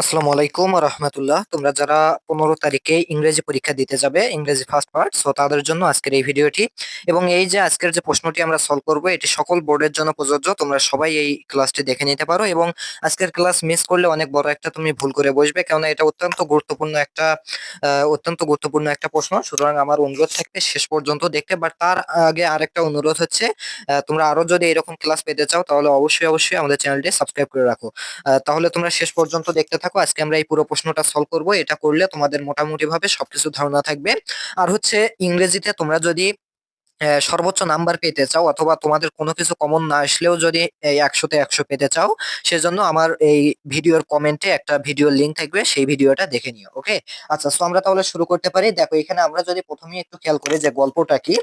আসসালামু আলাইকুম রহমতুল্লাহ। তোমরা যারা পনেরো তারিখে ইংরেজি পরীক্ষা দিতে যাবে, ইংরেজি ফার্স্ট পার্ট সো তাদের জন্য আজকের এই ভিডিওটি। এবং এই যে আজকের যে প্রশ্নটি আমরা সলভ করব, এটি সকল বোর্ডের জন্য প্রযোজ্য, তোমরা সবাই এই ক্লাসটি দেখে নিতে পারো। এবং আজকের ক্লাস মিস করলে অনেক বড় একটা তুমি ভুল করে বসবে, কেননা এটা অত্যন্ত গুরুত্বপূর্ণ একটা অত্যন্ত গুরুত্বপূর্ণ একটা প্রশ্ন। সুতরাং আমার অনুরোধ থাকবে শেষ পর্যন্ত দেখতে বাট তার আগে আরেকটা অনুরোধ হচ্ছে তোমরা আরও যদি এরকম ক্লাস পেতে চাও, তাহলে অবশ্যই অবশ্যই আমাদের চ্যানেলটি সাবস্ক্রাইব করে রাখো। তাহলে তোমরা শেষ পর্যন্ত দেখতে থাকো, আজকে আমরা এই পুরো প্রশ্নটা সলভ করব। এটা করলে তোমাদের মোটামুটি ভাবে সবকিছু ধারণা থাকবে। আর হচ্ছে ইংরেজিতে তোমরা যদি সর্বোচ্চ নাম্বার পেতে চাও অথবা তোমাদের কোনো কিছু কমন না আসলেও যদি এই একশোতে একশো পেতে চাও, সেজন্য আমার এই ভিডিওর কমেন্টে একটা ভিডিও লিংক থাকবে, সেই ভিডিওটা দেখে নিও ওকে আচ্ছা সো আমরা তাহলে শুরু করতে পারি। দেখো, এখানে আমরা যদি প্রথমেই একটু খেয়াল করি যে গল্পটা কি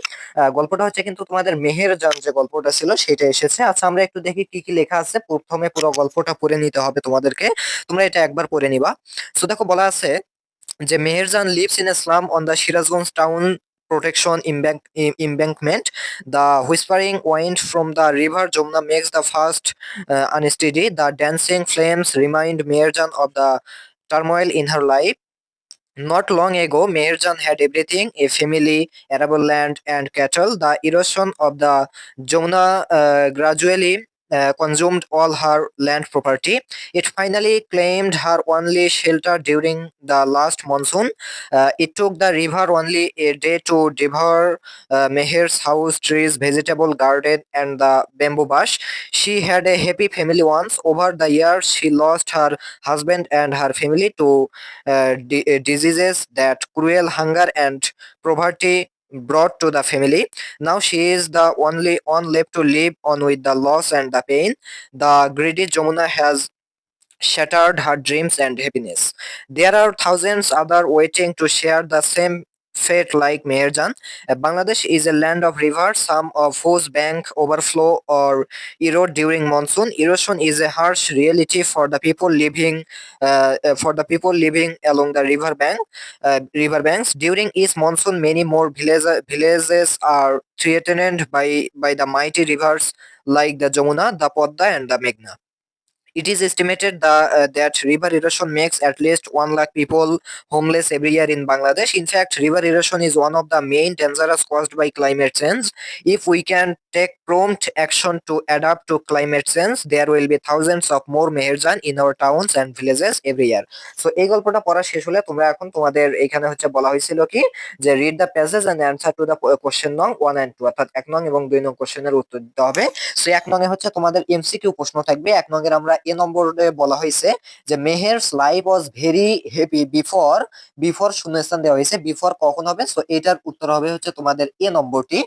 গল্পটা হচ্ছে কিন্তু তোমাদের মেহের জান যে গল্পটা ছিল, সেটা এসেছে। আচ্ছা আমরা একটু দেখি কি কি লেখা আছে। প্রথমে পুরো গল্পটা পড়ে নিতে হবে তোমাদেরকে। তোমরা এটা একবার পড়ে নিবা। সো দেখো, বলা আছে যে, Meherjan lives a slum on the Shirazganj town protection embank em- embankment. The whispering wind from the river Jumna makes the first uh, unsteady. The dancing flames remind Meherjan of the turmoil in her life. Not long ago, Meherjan had everything a family, arable land, and cattle. The erosion of the Jumna uh, gradually uh, consumed all her land property. It finally claimed her only shelter during the last monsoon. Uh, it took the river only a day to devour uh, Meher's house, trees, vegetable garden, and the bamboo bush. She had a happy family once. Over the years, she lost her husband and her family to uh, di- diseases that cruel hunger and poverty brought to the family. Now she is the only one left to live on with the loss and the pain. The greedy Jamuna has shattered her dreams and happiness. There are thousands other waiting to share the same fate like Meherjan. Uh, Bangladesh is a land of rivers, some of whose bank overflow or erode during monsoon. Erosion is a harsh reality for the people living uh, uh, for the people living along the river bank uh, river banks. During each monsoon, many more villages villages are threatened by by the mighty rivers like the Jamuna, the Podda, and the Meghna. It is estimated the, uh, that river erosion makes at least 1 lakh people homeless every year in Bangladesh. In fact, river erosion is one of the main dangers caused by climate change. If we can take prompt action to adapt to climate change, there will be thousands of more meherjan in our towns and villages every year. So এই গল্পটা পড়া শেষ হলে তোমরা এখন তোমাদের এখানে হচ্ছে বলা হয়েছিল কি যে read the passage and answer to the question নং ওয়ান অ্যান্ড টু অর্থাৎ এক নং এবং দুই নং কোশ্চেনের উত্তর দিতে হবে সো এক নং হচ্ছে তোমাদের এমসিকিউ প্রশ্ন থাকবে এক নং এর আমরা এ নম্বরে বলা হয়েছে যে, Meher's life was very happy before before শূন্যস্থান দেওয়া হয়েছে, বিফোর কখন হবে? সো, এটার উত্তর হবে হচ্ছে তোমাদের এ নম্বরটি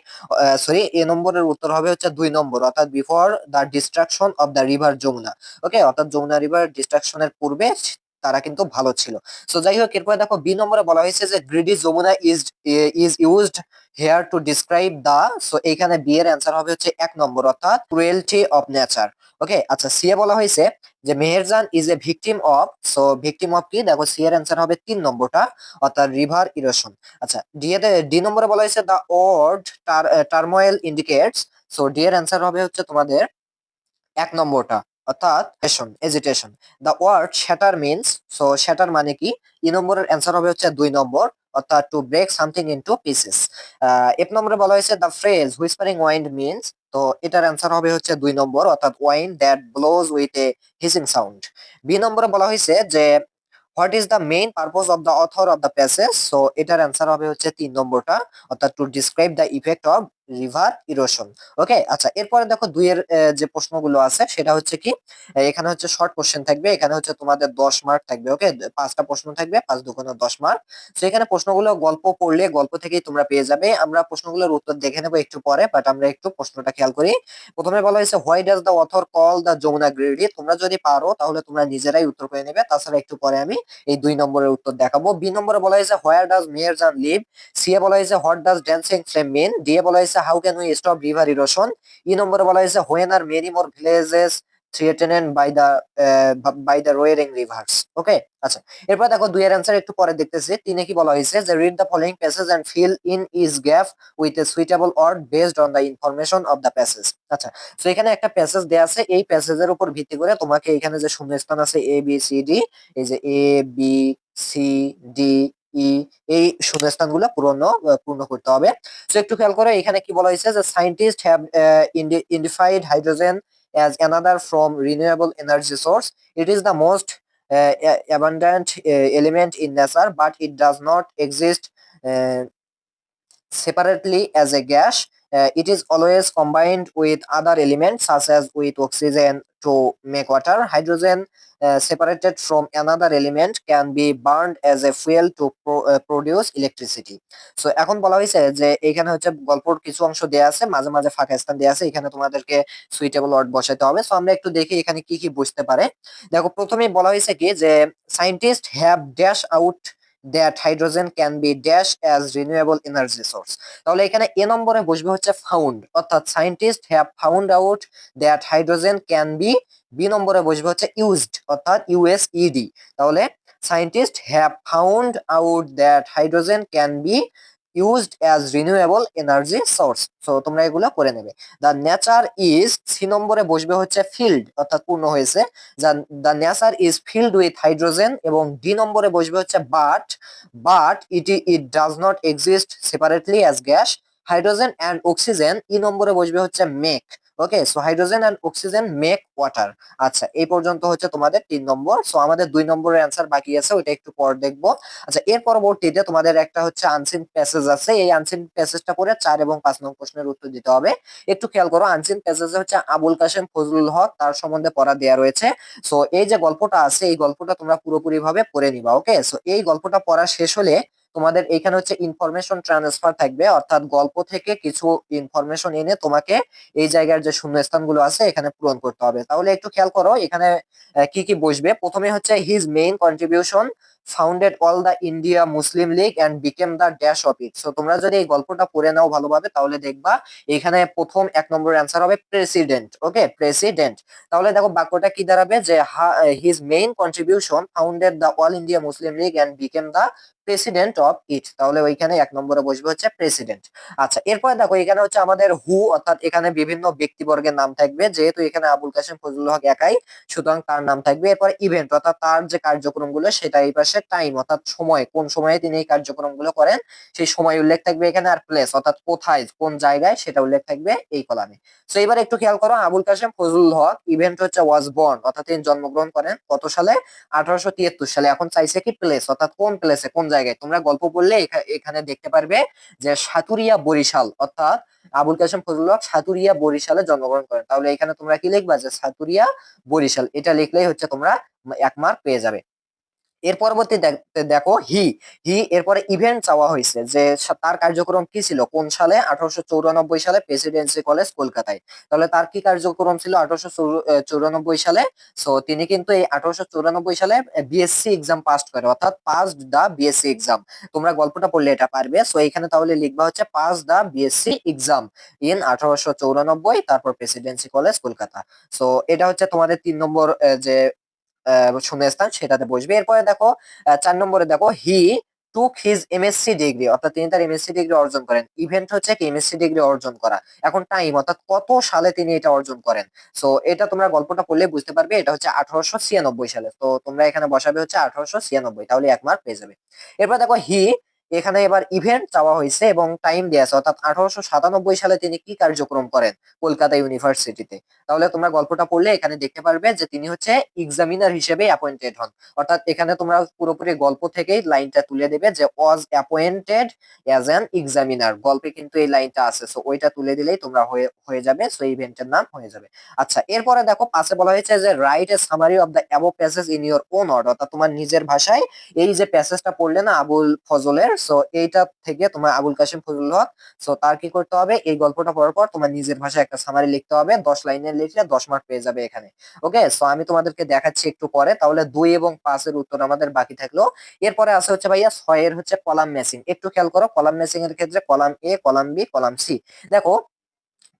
সরি এ নম্বরের উত্তর হবে হচ্ছে দুই নম্বর, অর্থাৎ before the destruction of the river Jamuna. Okay, অর্থাৎ যমুনা রিভার ডিস্ট্রাকশনের পূর্বে তারা কিন্তু ভালো ছিল। সো যাই হোক এরপরে দেখো বি নম্বরে বলা হয়েছে যে greedy Jamuna is is used here to describe the so এইখানে বি এর অ্যান্সার হবে হচ্ছে এক নম্বর, অর্থাৎ ক্রুয়েলটি অফ নেচার ওকে আচ্ছা সি এ বলা হয়েছে যে, Meherjaan is a victim of so victim of কি? দেখো সি এর অ্যান্সার হবে তিন নম্বরটা, অর্থাৎ রিভার ইরোশন আচ্ছা ডি এ ডি নম্বরে বলা হয়েছে the word turmoil indicates so D এর অ্যান্সার হবে হচ্ছে তোমাদের এক নম্বরটা। অর্থাৎ agitation the word shatter means so shatter মানে কি? ই নম্বরের অ্যান্সার হবে হচ্ছে দুই নম্বর, অর্থাৎ to break something into pieces এক নম্বরে বলা হয়েছে the phrase whispering wind means তো এটার অ্যান্সার হবে হচ্ছে দুই নম্বর, অর্থাৎ wind that blows with a hissing sound B নম্বরে বলা হয়েছে যে what is the main purpose of the author of the passage so এটার অ্যান্সার হবে হচ্ছে তিন নম্বরটা, অর্থাৎ to describe the effect of river erosion. Okay আচ্ছা এরপরে দেখো দুইয়ের আহ, যে প্রশ্নগুলো আছে সেটা হচ্ছে কি এখানে হচ্ছে শর্ট কোশ্চেন থাকবে এখানে হচ্ছে তোমাদের দশ মার্ক থাকবে ওকে পাঁচটা প্রশ্ন থাকবে পাঁচ দুগুণে দশ মার্ক তো এখানে প্রশ্নগুলো গল্প পড়লে গল্প থেকেই তোমরা পেয়ে যাবে। আমরা প্রশ্নগুলোর উত্তর দেখে নেব একটু পরে বাট আমরা একটু প্রশ্নটা খেয়াল করি। প্রথমে বলা হয়েছে why does the author call the Jamuna greedy তোমরা যদি পারো তাহলে তোমরা নিজেরাই উত্তর করে নেবে। তাছাড়া একটু পরে আমি এই দুই নম্বরের উত্তর দেখাবো। বি নম্বরে বলা হয়েছে where does Meherjan live C এ বলা হয়েছে what does dancing flame mean D এ বলা হয়েছে how can we stop river erosion E নম্বরে বলা হয়েছে when are many more villages threatened by the by the roaring rivers okay আচ্ছা এরপর দেখো দুইয়ের অ্যান্সার একটু পরে দেখতেছি। তিনে কি বলা হয়েছে যে read the following passage and fill in each gap with a suitable word based on the information of the passage আচ্ছা তো এখানে একটা প্যাসেজ দেয়া আছে, এই প্যাসেজের উপর ভিত্তি করে তোমাকে এখানে যে শূন্যস্থান আছে এ বি সি ডি এই যে এ বি সি ডি এই শূন্যস্থানগুলো পূরণ পূর্ণ করতে হবে। তো একটু খেয়াল করে, এখানে কি বলা হয়েছে যে scientist have identified hydrogen as another from renewable energy source it is the most abundant element in nature but it does not exist separately as a gas Uh, it is always combined with other elements such as with oxygen to make water hydrogen uh, separated from another element can be burned as a fuel to pro- uh, produce electricity so এখন বলা হয়েছে যে এখানে হচ্ছে গল্পর কিছু অংশ দেয়া আছে মাঝে মাঝে ফাঁকা স্থান দেয়া আছে এখানে তোমাদেরকে সুইটেবল ওয়ার্ড বসাতে হবে সো আমরা একটু দেখি এখানে কি কি বুঝতে পারে দেখো প্রথমেই বলা হয়েছে কি যে scientist have dash out that hydrogen can be dash as renewable energy source তাহলে এখানে এ নম্বরে বসবে হচ্ছে ফাউন্ড অর্থাৎ scientist have found out that hydrogen can be B নম্বরে বসবে হচ্ছে ইউজড অর্থাৎ ইউএসইডি তাহলে scientist have found out that hydrogen can be used as renewable energy source so তোমরা এগুলো করে নেবে। দ্য নেচার ইজ সি নম্বরে বসবে হচ্ছে ফিল্ড অর্থাৎ পূর্ণ হয়েছে। The nature is filled with hydrogen এবং ডি নম্বরে বসবে হচ্ছে but but it it does not exist separately as gas hydrogen and oxygen E নম্বরে বসবে হচ্ছে make okay so hydrogen and oxygen make water আচ্ছা এই পর্যন্ত হচ্ছে তোমাদের তিন নম্বর। সো আমাদের দুই নম্বরের অ্যান্সার বাকি আছে, ওইটা একটু পর দেখব। আচ্ছা এর পরবর্তীতে তোমাদের একটা হচ্ছে আনসিন প্যাসেজ আছে। এই আনসিন প্যাসেজটা পড়ে চার এবং পাঁচ নম্বর প্রশ্নের উত্তর দিতে হবে। একটু খেয়াল করো আনসিন প্যাসেজে হচ্ছে আবুল কাশেম, ফজলুল হক, তার সম্বন্ধে পড়া দেয়া রয়েছে। সো এই যে গল্পটা আছে, এই গল্পটা তোমরা পুরোপুরি ভাবে পড়ে নিবা ওকে সো এই গল্পটা পড়া শেষ হলে তোমাদের এখানে হচ্ছে ইনফরমেশন ট্রান্সফার থাকবে, অর্থাৎ গল্প থেকে কিছু ইনফরমেশন এনে তোমাকে এই জায়গার যে শূন্য শূন্যস্থানগুলো আছে এখানে পূরণ করতে হবে। তাহলে একটু খেয়াল করো, এখানে কি কি বসবে? প্রথমে হচ্ছে his main contribution founded all the India Muslim League and became the dash of it so তোমরা যদি এই গল্পটা পড়ে নাও ভালোভাবে, তাহলে দেখবা এখানে প্রথম এক নম্বর অ্যান্সার হবে প্রেসিডেন্ট ওকে প্রেসিডেন্ট তাহলে দেখো বাক্যটা কি দাঁড়াবে? যে his main contribution founded the all India Muslim League and became the president of it তাহলে ওইখানে এক নম্বরে বসবে হচ্ছে প্রেসিডেন্ট আচ্ছা এরপরে দেখো, এখানে হচ্ছে আমাদের হু অর্থাৎ এখানে বিভিন্ন ব্যক্তিবর্গের নাম থাকবে। যেহেতু এখানে আবুল কাসেম ফজলুল হক একাই, সুতরাং তার নাম থাকবে। এরপর ইভেন্ট অর্থাৎ তার যে কার্যক্রমগুলো, সেটা এই পাশে টাইম অর্থাৎ সময়, কোন সময়ে তিনি এই কার্যক্রমগুলো করেন, সেই সময় উল্লেখ থাকবে এখানে আর প্লেস অর্থাৎ কোথায়, কোন জায়গায়, সেটা উল্লেখ থাকবে এই কলামে তো এবার একটু খেয়াল করো, আবুল কাসেম ফজলুল হক ইভেন্ট হচ্ছে ওয়াজ বর্ন অর্থাৎ তিনি জন্মগ্রহণ করেন কত সালে? আঠারোশো তিয়াত্তর সালে। এখন চাইছে কি প্লেস অর্থাৎ কোন প্লেসে কোন জায়গায়। তোমরা গল্প পড়লে এখা- এখানে দেখতে পারবে যে সাতুরিয়া বরিশাল, অর্থাৎ আবুল কাসেম ফজলুল হক সাতুরিয়া বরিশালে জন্মগ্রহণ করেন। তাহলে এখানে তোমরা কি লিখবা যে সাতুরিয়া বরিশাল? এটা লিখলেই হচ্ছে তোমরা এক মার্ক পেয়ে যাবে। এর পরবর্তী দেখ- হি। হি এরপরে ইভেন্ট চাওয়া হয়েছে যে তার কার্যক্রম কি ছিল? কোন সালে? আঠারোশো চৌরানব্বই সালে প্রেসিডেন্সি কলেজ কলকাতায়। তাহলে তার কি কার্যক্রম ছিল আঠারোশো সালে? সো তিনি কিন্তু এই আঠারোশো সালে বিএসসি এক্সাম পাস করে, অর্থাৎ পাস দা বিএসসি এক্সাম তোমরা গল্পটা পড়লে এটা পারবে। সো এখানে তাহলে লিখবা হচ্ছে pass the BSc exam in আঠারোশো চৌরানব্বই, তারপর প্রেসিডেন্সি কলেজ কলকাতা। সো এটা হচ্ছে তোমাদের তিন নম্বর যে শূন্যস্থান, সেটাতে বসবে। এরপরে দেখো চার নম্বরে দেখো he took his MSc degree অর্থাৎ তিনি তার এমএসসি ডিগ্রি অর্জন করেন। ইভেন্ট হচ্ছে কি? এমএসসি ডিগ্রি অর্জন করা। এখন টাইম অর্থাৎ কত সালে তিনি এটা অর্জন করেন? সো এটা তোমরা গল্পটা পড়লে বুঝতে পারবে, এটা হচ্ছে আঠারোশো ছিয়ানব্বই সালে। তো তোমরা এখানে বসাবে হচ্ছে আঠারোশো ছিয়ানব্বই, তাহলে এক মার্ক পেয়ে যাবে। এরপর দেখো হি এখানে এবার ইভেন্ট চাওয়া হয়েছে এবং টাইম দেওয়া আছে, অর্থাৎ আঠারোশো সাতানব্বই সালে তিনি কি কার্যক্রম করেন কলকাতা ইউনিভার্সিটিতে তাহলে তোমরা গল্পটা পড়লে এখানে দেখতে পারবে যে তিনি হচ্ছে এক্সামিনার হিসেবে অ্যাপয়েন্টেড হন। অর্থাৎ এখানে তোমরা পুরোপুরি গল্প থেকেই লাইনটা তুলে দেবে যে was appointed as an examiner গল্পে কিন্তু এই লাইনটা আছে সো ওইটা তুলে দিলেই তোমরা হয়ে হয়ে যাবে সো ইভেন্টের নাম হয়ে যাবে। আচ্ছা এরপরে দেখো পাশে বলা হয়েছে যে write a summary of the above passage in your own word অর্থাৎ তোমার নিজের ভাষায় এই যে প্যাসেজটা পড়লে না আবুল ফজলের সো এইটা থেকে তোমার আবুল কাশিম ফজল হক। সো তার কি করতে হবে? এই গল্পটা পড়ার পর তোমার নিজের ভাষায় একটা সামারি লিখতে হবে। দশ লাইনে লিখলে দশ মার্ক পেয়ে যাবে এখানে। ওকে সো আমি তোমাদেরকে দেখাচ্ছি একটু পরে। তাহলে দুই এবং পাঁচের উত্তর আমাদের বাকি থাকল। এরপরে আছে হচ্ছে ভাইয়া ছয়ের হচ্ছে কলাম ম্যাচিং একটু খেয়াল করো, কলাম ম্যাচিং এর ক্ষেত্রে column A column B column C দেখো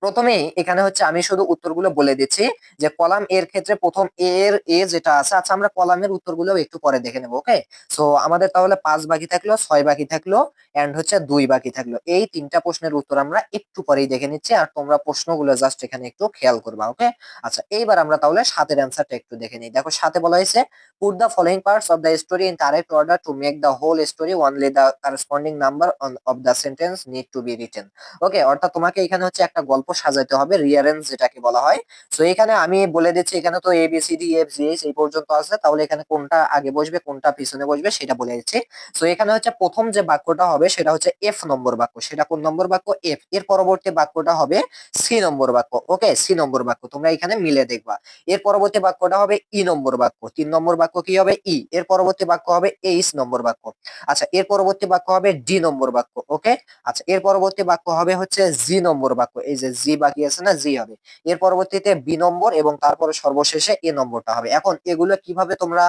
প্রথমেই এখানে হচ্ছে আমি শুধু উত্তরগুলো বলে দিচ্ছি যে কলাম এর ক্ষেত্রে প্রথম এ এর এ যেটা আছে আচ্ছা আমরা কলামের উত্তরগুলো একটু পরে দেখে নেব ওকে সো আমাদের তাহলে পাঁচ বাকি থাকল, ছয় বাকি থাকল এন্ড হচ্ছে দুই বাকি থাকল। এই তিনটা প্রশ্নের উত্তর আমরা একটু পরেই দেখে নিচ্ছি, আর তোমরা প্রশ্নগুলো জাস্ট এখানে একটু খেয়াল করবা ওকে আচ্ছা এইবার আমরা তাহলে সাতের অ্যান্সারটা একটু দেখে নিই। দেখো সাথে বলা হয়েছে put the following parts of the story in correct order to make the whole story only the corresponding number of the sentence need to be written okay অর্থাৎ তোমাকে এখানে হচ্ছে একটা গল্প সাজাতে হবে রিয়ারেন্স যেটাকে বলা হয়। সো এখানে আমি বলে দিচ্ছি, এখানে তো A B C D F G H এই পর্যন্ত আছে, তাহলে এখানে কোনটা আগে বসবে, কোনটা পিছনে বসবে সেটা বলে দিচ্ছি। সো এখানে হচ্ছে প্রথম যে বাক্যটা হবে সেটা হচ্ছে এফ নম্বর বাক্য। সেটা কোন নম্বর বাক্য? এফ এর পরবর্তী বাক্যটা হবে সি নম্বর বাক্য। ওকে সি নম্বর বাক্য। তোমরা এখানে মিলে দেখবা। এর পরবর্তী বাক্যটা হবে ই নম্বর বাক্য। তিন নম্বর বাক্য কি হবে? ই এর পরবর্তী বাক্য হবে এইচ নম্বর বাক্য। আচ্ছা এর পরবর্তী বাক্য হবে ডি নম্বর বাক্য। ওকে আচ্ছা এর পরবর্তী বাক্য হবে হচ্ছে জি নম্বর বাক্য। এই যে জি বাকি আছে না জি হবে। এর পরবর্তীতে বি নম্বর এবং তারপরে সর্বশেষে এ নম্বরটা হবে। এখন এগুলো কীভাবে তোমরা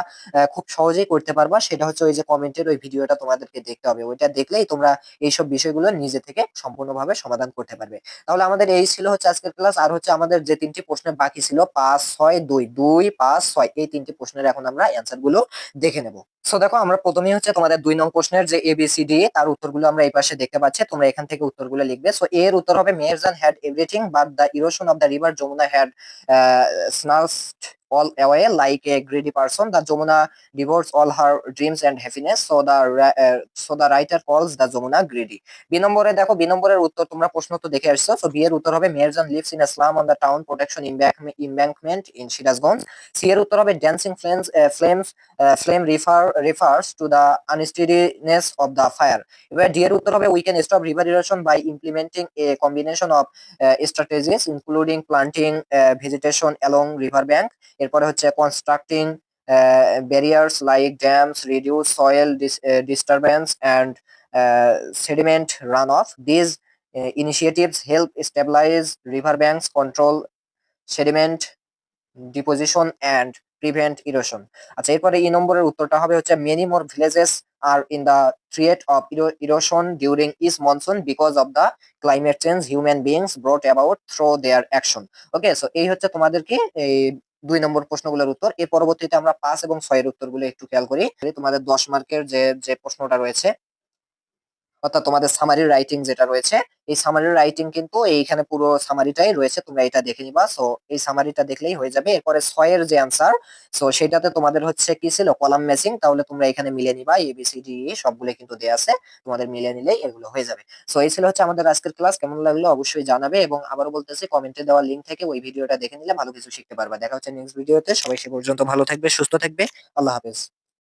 খুব সহজেই করতে পারবা সেটা হচ্ছে ওই যে কমেন্টের ওই ভিডিওটা তোমাদেরকে দেখতে হবে। ওইটা দেখলেই তোমরা এইসব বিষয়গুলো নিজে থেকে সম্পূর্ণভাবে সমাধান করতে পারবে। তাহলে আমাদের এই ছিল হচ্ছে আজকের ক্লাস আর হচ্ছে আমাদের যে তিনটি প্রশ্ন বাকি ছিল, পাঁচ, ছয়, দুই দুই, পাঁচ, ছয়, এই তিনটি প্রশ্নের এখন আমরা অ্যান্সারগুলো দেখে নেব। সো দেখো, আমরা প্রথমেই হচ্ছে তোমাদের দুই নং প্রশ্নের যে এবিসিডি তার উত্তরগুলো আমরা এই পাশে দেখতে পাচ্ছি। তোমরা এখান থেকে উত্তরগুলো লিখবে। সো এর উত্তর হবে Meherjan had everything but the erosion of the river Jamuna had snatched all away like a greedy person. The Jamuna divorced all her dreams and happiness. So the uh, so the writer calls the Jamuna greedy. B নম্বরে দেখো B নম্বরের উত্তর তোমরা প্রশ্ন তো দেখে আসছো। So B এর উত্তর হবে Meherjan lives in slum on the town protection embankment in Sirajganj C এর উত্তর হবে dancing flames flames flame refer refers to the unsteadiness of the fire এবার ডি এর উত্তর হবে we can stop river erosion by implementing a combination of strategies including planting vegetation along river bank এরপরে হচ্ছে constructing barriers like dams reduce soil disturbance and sediment run off these initiatives help stabilize river banks control sediment deposition and prevent erosion আচ্ছা এরপরে এই নম্বরের উত্তরটা হবে হচ্ছে many more villages are in the threat of erosion during is monsoon because of the climate change human beings brought about through their action okay so এই হচ্ছে তোমাদেরকে, এই দুই নম্বর প্রশ্নগুলোর উত্তর। এর পরবর্তীতে আমরা পাঁচ এবং ছয়ের উত্তরগুলো একটু খেয়াল করি। তোমাদের দশ মার্কের যে যে প্রশ্নটা রয়েছে অর্থাৎ তোমাদের সামারি রাইটিং যেটা রয়েছে, এই সামারি রাইটিং কিন্তু এইখানে পুরো সামারিটাই রয়েছে, তোমরা এটা দেখে নিবা। সো এই সামারিটা দেখলেই হয়ে যাবে। এরপরে ছয়ের যে আনসার সো সেটাতে তোমাদের হচ্ছে কি ছিল? কলাম ম্যাচিং তাহলে তোমরা এখানে মিলে নিবা। এবিসিডি সবগুলো কিন্তু দেয়া আছে। তোমাদের মিলে নিলেই এগুলো হয়ে যাবে। সো এই ছিল হচ্ছে আমাদের আজকের ক্লাস কেমন লাগল অবশ্যই জানাবে এবং আবারও বলতেছি কমেন্টে দেওয়া লিঙ্ক থেকে ওই ভিডিওটা দেখে নিলে ভালো কিছু শিখতে পারবা। দেখা হচ্ছে নেক্সট ভিডিওতে সবাই সে পর্যন্ত ভালো থাকবে, সুস্থ থাকবে। আল্লাহ হাফেজ।